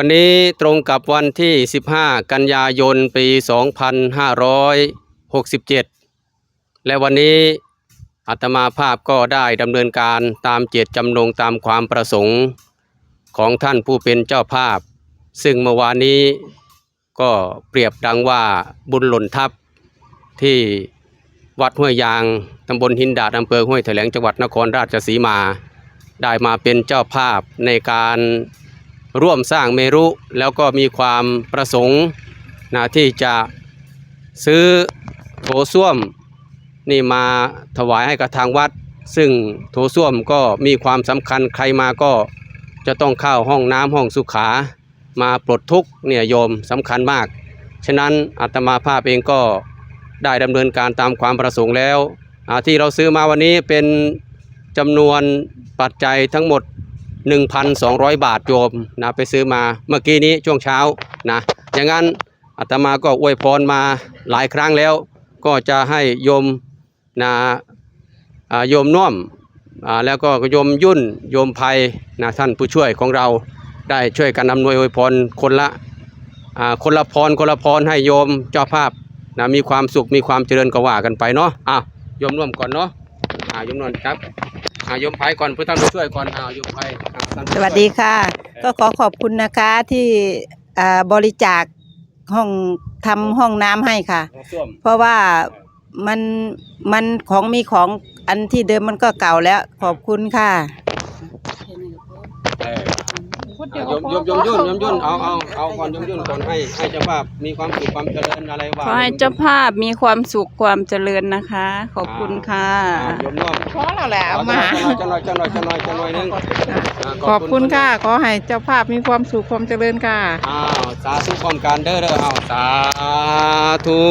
วันนี้ตรงกับวันที่ 15 กันยายน ปี 2567 และวันนี้อาตมาภาพก็ได้ดำเนินการตามเจตจำนงตามความประสงค์ของท่านผู้เป็นเจ้าภาพ ซึ่งเมื่อวานนี้ก็เปรียบดังว่าบุญหล่นทับที่วัดห้วยยาง ตำบลหินดาดอำเภอห้วยแถลงจังหวัดนครราชสีมา ได้มาเป็นเจ้าภาพในการ ร่วมสร้างเมรุแล้วก็มีความประสงค์นะที่จะซื้อโถส้วมนี่มาถวายให้กับทางวัด ซึ่งโถส้วมก็มีความสำคัญใครมาก็จะต้องเข้าห้องน้ำห้องสุขา มาปลดทุกข์เนี่ยโยมสำคัญมาก ฉะนั้นอาตมาภาพเองก็ได้ดำเนินการตามความประสงค์แล้วที่เราซื้อมาวันนี้เป็นจำนวนปัจจัยทั้งหมด 1,200 บาทโยมนะไปซื้อมาเมื่อกี้นี้ช่วงเช้านะอย่างนั้นอาตมาก็อวยพรมาหลายครั้งแล้ว ก็จะให้โยมนะอ่าโยมน่วมอ่าแล้วก็โยมยุ่นโยมภัยนะท่านผู้ช่วยของเราได้ช่วยกันอำนวยอวยพรคนละอ่าคนละพรคนละพรให้โยมเจ้าภาพนะมีความสุขมีความเจริญก็ว่ากันไปเนาะอะโยมร่วมก่อนเนาะอ่าโยมนวลครับอ่าโยมภัยก่อนเพื่อท่านผู้ช่วยก่อนอ่าโยมภัย สช่ยวัสดีค่ะ ก็ขอขอบคุณนะคะที่อ่าบริจาคห้องทำห้องน้ำให้ค่ะของส้วมเพราะว่ามันมันของมีของอันที่เดิมมันก็เก่าแล้วขอบคุณค่ะ เอออะโยมโยมโยมยุ่นโยมยุ่นเอาเอาเอาก่อนโยมยุ่นก่อนให้ให้เจ้าภาพมีความสุขความเจริญอะไรว่าขอให้เจ้าภาพมีความสุขความเจริญนะคะ ขอบคุณค่ะอ่าโยมน่วมพอแล้วแหละเอามา จะหน่อยจะหน่อยจะหน่อยจะหน่อยจะหน่อยนึงาขอบคุณค่ะ ขอให้เจ้าภาพมีความสุขความเจริญค่ะ อ้าวสาธุพร้อมกันเด้อเด้อเอาสาธุ